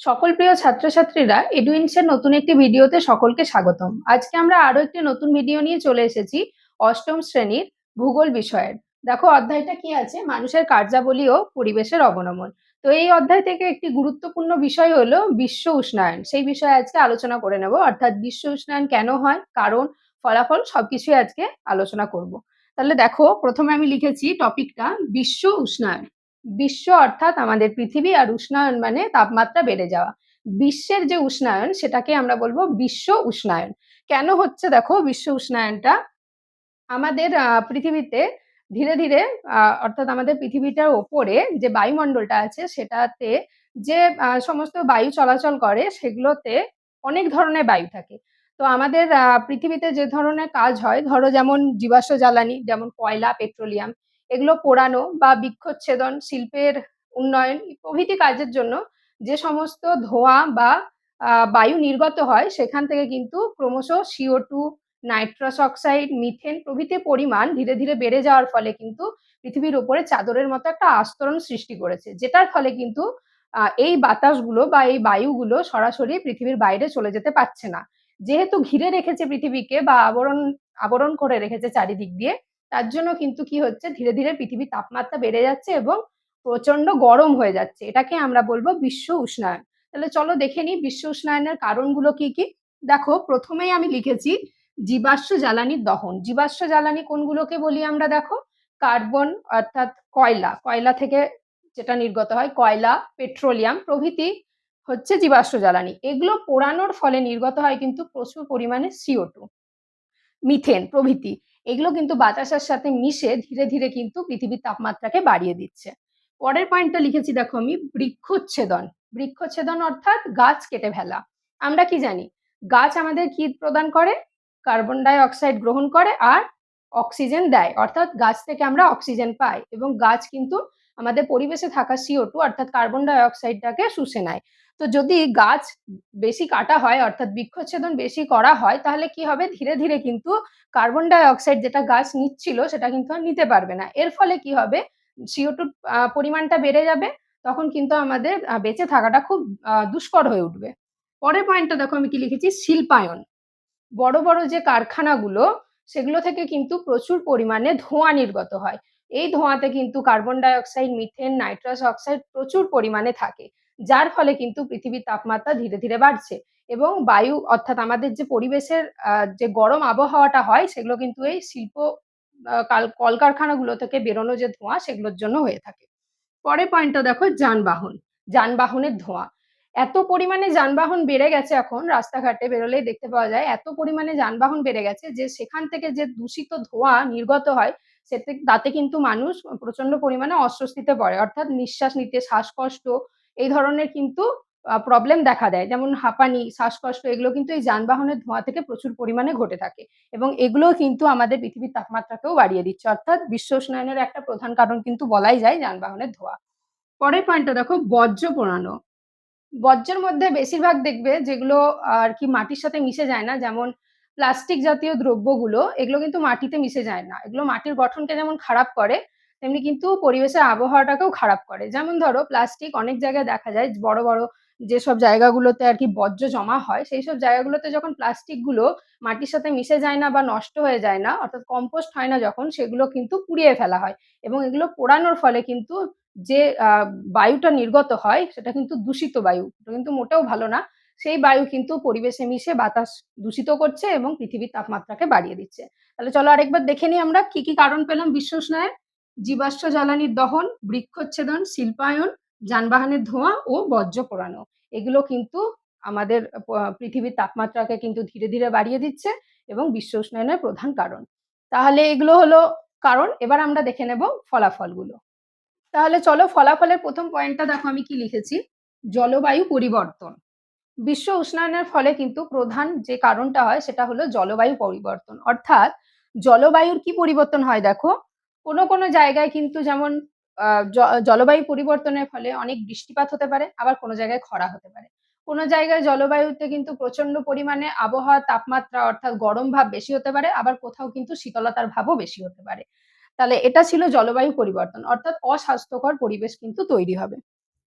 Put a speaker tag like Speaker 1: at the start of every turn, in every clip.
Speaker 1: সকল প্রিয় ছাত্রছাত্রীরা এডুইন্সের নতুন একটি ভিডিওতে সকলকে স্বাগতম। আজকে আমরা আরও একটি নতুন ভিডিও নিয়ে চলে এসেছি অষ্টম শ্রেণির ভূগোল বিষয়ের। দেখো, অধ্যায়টা কি আছে? মানুষের কার্যাবলী ও পরিবেশের অবনমন। তো এই অধ্যায় থেকে একটি গুরুত্বপূর্ণ বিষয় হলো বিশ্ব উষ্ণায়ন। সেই বিষয়ে আজকে আলোচনা করে নেব। অর্থাৎ বিশ্ব উষ্ণায়ন কেন হয়, কারণ, ফলাফল সবকিছুই আজকে আলোচনা করব। তাহলে দেখো, প্রথমে আমি লিখেছি টপিকটা বিশ্ব উষ্ণায়ন। বিশ্ব অর্থাৎ আমাদের পৃথিবী আর উষ্ণায়ন মানে তাপমাত্রা বেড়ে যাওয়া। বিশ্বের যে উষ্ণায়ন, সেটাকে আমরা বলব বিশ্ব উষ্ণায়ন। কেন হচ্ছে দেখো বিশ্ব উষ্ণায়নটা? আমাদের পৃথিবীতে ধীরে ধীরে অর্থাৎ আমাদের পৃথিবীটার ওপরে যে বায়ুমণ্ডলটা আছে, সেটাতে যে সমস্ত বায়ু চলাচল করে, সেগুলোতে অনেক ধরনের বায়ু থাকে। তো আমাদের পৃথিবীতে যে ধরনের কাজ হয়, ধরো যেমন জীবাশ্ম জ্বালানি, যেমন কয়লা, পেট্রোলিয়াম এগুলো পোড়ানো বা বৃক্ষচ্ছেদন শিল্পের উন্নয়ন প্রভৃতি কাজের জন্য যে সমস্ত ধোঁয়া বা বায়ু নির্গত হয় সেখান থেকে কিন্তু ক্রমশ CO two nitrous oxide methane প্রভৃতি পরিমাণ ধীরে ধীরে বেড়ে যাওয়ার ফলে কিন্তু পৃথিবীর উপরে চাদরের মতো একটা আস্তরণ সৃষ্টি করেছে। যেটার ফলে কিন্তু এই বাতাসগুলো বা এই বায়ুগুলো সরাসরি পৃথিবীর বাইরে চলে যেতে পারছে না। যেহেতু ঘিরে রেখেছে পৃথিবীকে বা আবরণ আবরণ করে রেখেছে চারিদিক দিয়ে তার জন্য কিন্তু কি হচ্ছে? ধীরে ধীরে পৃথিবীর তাপমাত্রা বেড়ে যাচ্ছে এবং প্রচণ্ড গরম হয়ে যাচ্ছে। এটাকে আমরা বলব বিশ্ব উষ্ণায়ন। তাহলে চলো দেখে নিই বিশ্ব উষ্ণায়নের কারণগুলো কি কি? দেখো, প্রথমেই আমি লিখেছি জীবাশ্ম জ্বালানির দহন। জীবাশ্ম জ্বালানি কোনগুলোকে বলি আমরা? দেখো, কার্বন অর্থাৎ কয়লা। কয়লা থেকে যেটা নির্গত হয়, কয়লা, পেট্রোলিয়াম প্রভৃতি হচ্ছে জীবাশ্ম জ্বালানি। এগুলো পোড়ানোর ফলে নির্গত হয় কিন্তু প্রচুর পরিমাণে সিও টু। মিথেন প্রভৃতি। এগুলো কিন্তু বাতাসের সাথে মিশে ধীরে ধীরে কিন্তু পৃথিবীর তাপমাত্রাকে বাড়িয়ে দিচ্ছে। পরের পয়েন্টটা লিখেছি দেখো আমি, বৃক্ষচ্ছেদন। বৃক্ষচ্ছেদন অর্থাৎ গাছ কেটে ফেলা। আমরা কি জানি? গাছ আমাদের কি প্রদান করে? কার্বন ডাই অক্সাইড গ্রহণ করে আর অক্সিজেন দেয়। অর্থাৎ গাছ থেকে আমরা অক্সিজেন পাই এবং গাছ কিন্তু আমাদের পরিবেশে থাকা সিও টু অর্থাৎ কার্বন ডাই অক্সাইডটাকে শুষে নেয়। তো যদি গাছ বেশি কাটা হয়, অর্থাৎ বৃক্ষচ্ছেদন বেশি করা হয়, তাহলে কি হবে? ধীরে ধীরে কিন্তু কার্বন ডাই অক্সাইড যেটা গাছ নিচ্ছিল, সেটা কিন্তু আর নিতে পারবে না। এর ফলে কি হবে? সিও টু পরিমাণটা বেড়ে যাবে, তখন কিন্তু আমাদের বেঁচে থাকাটা খুব দুষ্কর হয়ে উঠবে। পরের পয়েন্টটা দেখো, আমি কি লিখেছি? শিল্পায়ন। বড় বড় যে কারখানাগুলো, সেগুলো থেকে কিন্তু প্রচুর পরিমাণে ধোঁয়া নির্গত হয়। এই ধোঁয়াতে কিন্তু carbon dioxide methane nitrous oxide প্রচুর পরিমাণে থাকে, যার ফলে কিন্তু পৃথিবীর তাপমাত্রা ধীরে ধীরে বাড়ছে এবং বায়ু অর্থাৎ আমাদের যে পরিবেশের যে গরম আবহাওয়াটা হয়, সেগুলো কিন্তু এই শিল্প কলকারখানাগুলো থেকে বেরোনো যে ধোঁয়া, সেগুলোর জন্য হয়ে থাকে। পরের পয়েন্টটা দেখো, যানবাহন, যানবাহনের ধোঁয়া। এত পরিমাণে যানবাহন বেড়ে গেছে এখন, রাস্তাঘাটে বেরোলেই দেখতে পাওয়া যায়, এত পরিমাণে যানবাহন বেড়ে গেছে যে সেখান থেকে যে দূষিত ধোঁয়া নির্গত হয় সেতে তাতে কিন্তু মানুষ প্রচণ্ড পরিমাণে অস্বস্তিতে পড়ে। অর্থাৎ নিঃশ্বাস নিতে, শ্বাসকষ্ট, এই ধরনের কিন্তু প্রবলেম দেখা দেয়। যেমন হাঁপানি, শ্বাসকষ্ট, এগুলো কিন্তু এই যানবাহনের ধোঁয়া থেকে প্রচুর পরিমাণে ঘটে থাকে। এবং এগুলোও কিন্তু আমাদের পৃথিবীর তাপমাত্রাকেও বাড়িয়ে দিচ্ছে। অর্থাৎ বিশ্ব উষ্ণায়নের একটা প্রধান কারণ কিন্তু বলাই যায় যানবাহনের ধোঁয়া। পরের পয়েন্টটা দেখো বর্জ্য পোড়ানো। বর্জ্যের মধ্যে বেশিরভাগ দেখবে যেগুলো আর কি মাটির সাথে মিশে যায় না। যেমন প্লাস্টিক জাতীয় দ্রব্যগুলো, এগুলো কিন্তু মাটিতে মিশে যায় না। এগুলো মাটির গঠনকে যেমন খারাপ করে, তেমনি কিন্তু পরিবেশের আবহাওয়াটাকেও খারাপ করে। যেমন ধরো, প্লাস্টিক অনেক জায়গায় দেখা যায়, বড় বড় যেসব জায়গাগুলোতে আর কি বর্জ্য জমা হয় সেই সব জায়গাগুলোতে যখন প্লাস্টিকগুলো মাটির সাথে মিশে যায় না বা নষ্ট হয়ে যায় না, অর্থাৎ কম্পোস্ট হয় না যখন, সেগুলো কিন্তু পুড়িয়ে ফেলা হয়। এবং এগুলো পোড়ানোর ফলে কিন্তু যে বায়ুটা নির্গত হয়, সেটা কিন্তু দূষিত বায়ু। কিন্তু মোটেও ভালো না। সেই বায়ু কিন্তু পরিবেশে মিশে বাতাস দূষিত করছে এবং পৃথিবীর তাপমাত্রাকে বাড়িয়ে দিচ্ছে। তাহলে চলো আরেকবার দেখে নিই আমরা কি কি কারণ পেলাম বিশ্ব উষ্ণায়ন জীবাশ্ম জ্বালানির দহন, বৃক্ষচ্ছেদন, শিল্পায়ন, যানবাহনের ধোঁয়া ও বর্জ্য পোড়ানো। এগুলো কিন্তু আমাদের পৃথিবীর তাপমাত্রাকে কিন্তু ধীরে ধীরে বাড়িয়ে দিচ্ছে এবং বিশ্ব উষ্ণায়নের প্রধান কারণ। তাহলে এগুলো হলো কারণ, এবার আমরা দেখে নেব ফলাফলগুলো। তাহলে চলো ফলাফলের প্রথম পয়েন্টটা দেখো আমি কি লিখেছি। জলবায়ু পরিবর্তন। বিশ্ব উষ্ণায়নের ফলে কিন্তু প্রধান যে কারণটা হয় সেটা হলো জলবায়ু পরিবর্তন। অর্থাৎ জলবায়ুর কি পরিবর্তন হয় দেখো? কোনো কোনো জায়গায় কিন্তু যেমন জলবায়ু পরিবর্তনের ফলে অনেক বৃষ্টিপাত হতে পারে, আবার কোনো জায়গায় খরা হতে পারে। কোনো জায়গায় জলবায়ুতে কিন্তু প্রচণ্ড পরিমাণে আবহাওয়া তাপমাত্রা অর্থাৎ গরম ভাব বেশি হতে পারে, আবার কোথাও কিন্তু শীতলতার ভাবও বেশি হতে পারে। তাহলে এটা ছিল জলবায়ু পরিবর্তন, অর্থাৎ অস্বাস্থ্যকর পরিবেশ কিন্তু তৈরি হবে।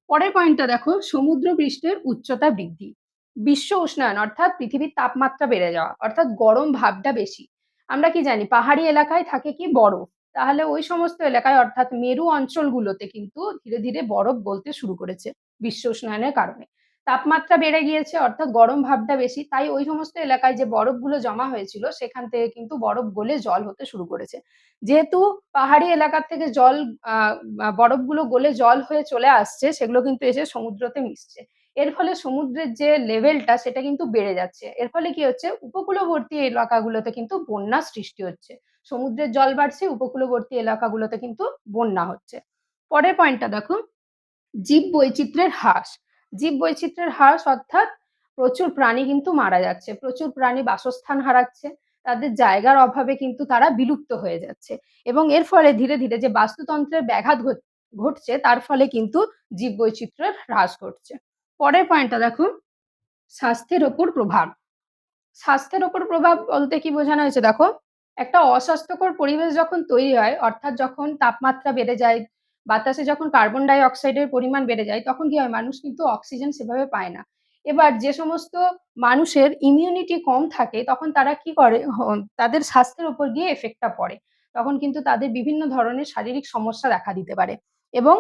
Speaker 1: পরের পয়েন্টটা দেখো সমুদ্র পৃষ্ঠের উচ্চতা বৃদ্ধি। বিশ্ব উষ্ণায়ন, অর্থাৎ পৃথিবীর তাপমাত্রা বেড়ে যাওয়া, অর্থাৎ গরম ভাবটা বেশি। আমরা কি জানি, পাহাড়ি এলাকায় থাকে কি বরফ। তাহলে ওই সমস্ত এলাকায়, অর্থাৎ মেরু অঞ্চলগুলোতে কিন্তু ধীরে ধীরে বরফ গলতে শুরু করেছে বিশ্ব উষ্ণায়নের কারণে। তাপমাত্রা বেড়ে গিয়েছে, অর্থাৎ গরম ভাবটা বেশি, তাই ওই সমস্ত এলাকায় যে বরফগুলো জমা হয়েছিল, সেখান থেকে কিন্তু বরফ গলে জল হতে শুরু করেছে। যেহেতু পাহাড়ি এলাকার থেকে জল, আহ বরফগুলো গলে জল হয়ে চলে আসছে, সেগুলো কিন্তু এসে সমুদ্রতে মিশছে। এর ফলে সমুদ্রের যে লেভেলটা সেটা কিন্তু বেড়ে যাচ্ছে। এর ফলে কি হচ্ছে? উপকূলবর্তী এলাকাগুলোতে কিন্তু বন্যা সৃষ্টি হচ্ছে। সমুদ্রের জল বাড়ছে, উপকূলবর্তী এলাকাগুলোতে কিন্তু বন্যা হচ্ছে। পরের পয়েন্টটা দেখো জীব বৈচিত্র্যের হ্রাস। জীব বৈচিত্র্যের হ্রাস অর্থাৎ প্রচুর প্রাণী কিন্তু মারা যাচ্ছে, প্রচুর প্রাণী বাসস্থান হারাচ্ছে, তাদের জায়গার অভাবে কিন্তু তারা বিলুপ্ত হয়ে যাচ্ছে। এবং এর ফলে ধীরে ধীরে যে বাস্তুতন্ত্রের ব্যাঘাত ঘটছে, তার ফলে কিন্তু জীব বৈচিত্র্যের হ্রাস ঘটছে। পরের পয়েন্টটা দেখো, স্বাস্থ্যের ওপর প্রভাব। স্বাস্থ্যের ওপর প্রভাব বলতে কি বোঝানো হয়েছে? দেখো, একটা অস্বাস্থ্যকর পরিবেশ যখন তৈরি হয়, অর্থাৎ যখন তাপমাত্রা বেড়ে যায়, বাতাসে যখন কার্বন ডাই অক্সাইডের পরিমাণ বেড়ে যায়, তখন কি হয়? মানুষ কিন্তু অক্সিজেন সেভাবে পায় না। এবার যে সমস্ত মানুষের ইমিউনিটি কম থাকে, তখন তারা কি করে? তাদের স্বাস্থ্যের উপর গিয়ে এফেক্টটা পড়ে। তখন কিন্তু তাদের বিভিন্ন ধরনের শারীরিক সমস্যা দেখা দিতে পারে। এবং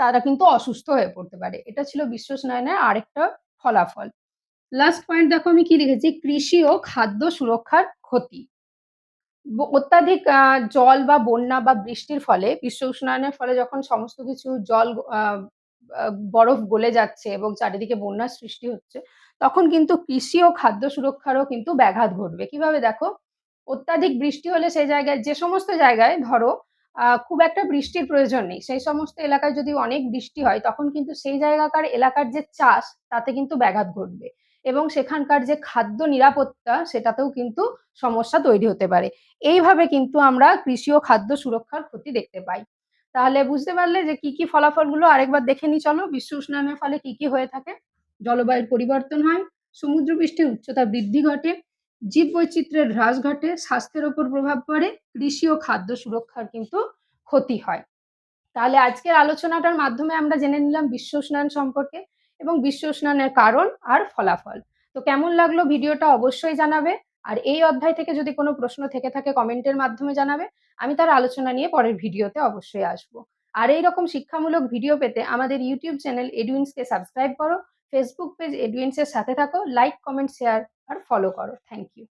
Speaker 1: তারা কিন্তু অসুস্থ হয়ে পড়তে পারে। এটা ছিল বিশ্ব উষ্ণায়নের আরেকটা ফলাফল। লাস্ট পয়েন্ট দেখো আমি কি লিখেছি? কৃষি ও খাদ্য সুরক্ষার ক্ষতি। অত্যাধিক জল বা বন্যা বা বৃষ্টির ফলে বিশ্ব উষ্ণায়নের ফলে যখন সমস্ত কিছু জল বরফ গলে যাচ্ছে এবং চারিদিকে বন্যার সৃষ্টি হচ্ছে, তখন কিন্তু কৃষি ও খাদ্য সুরক্ষারও কিন্তু ব্যাঘাত ঘটবে। কীভাবে দেখো? অত্যাধিক বৃষ্টি হলে সেই জায়গায়, যে সমস্ত জায়গায় ধরো খুব একটা বৃষ্টির প্রয়োজন নেই। সেই সমস্ত এলাকায় যদি অনেক বৃষ্টি হয়, তখন কিন্তু সেই জায়গাকার এলাকার যে চাষ, তাতে কিন্তু ব্যাঘাত ঘটবে এবং সেখানকার যে খাদ্য নিরাপত্তা, সেটাতেও কিন্তু সমস্যা তৈরি হতে পারে। এইভাবে কিন্তু আমরা কৃষি ও খাদ্য সুরক্ষার ক্ষতি দেখতে পাই। তাহলে বুঝতে পারলে যে কি কি ফলাফলগুলো আরেকবার দেখে নি চলো। বিশ্ব উষ্ণায়নের ফলে কি কি হয়ে থাকে? জলবায়ুর পরিবর্তন হয় সমুদ্র পৃষ্ঠের উচ্চতা বৃদ্ধি ঘটে জীব বৈচিত্র্যের হ্রাস ঘটে স্বাস্থ্যের ওপর প্রভাব পড়ে, কৃষি ও খাদ্য সুরক্ষার কিন্তু ক্ষতি হয়। তাহলে আজকের আলোচনাটার মাধ্যমে আমরা জেনে নিলাম বিশ্ব উষ্ণায়ন সম্পর্কে এবং বিশ্ব উষ্ণায়নের কারণ আর ফলাফল। তো কেমন লাগল ভিডিওটা অবশ্যই জানাবে, আর এই অধ্যায় থেকে যদি কোনো প্রশ্ন থেকে থাকে কমেন্টের মাধ্যমে জানাবে, আমি তার আলোচনা নিয়ে পরের ভিডিওতে অবশ্যই আসব। আর এই রকম শিক্ষামূলক ভিডিও পেতে আমাদের ইউটিউব চ্যানেল এডুইন্সকে সাবস্ক্রাইব করো, ফেসবুক পেজ এডুইন্সের সাথে থাকো, লাইক, কমেন্ট, শেয়ার আর ফলো করো। Thank you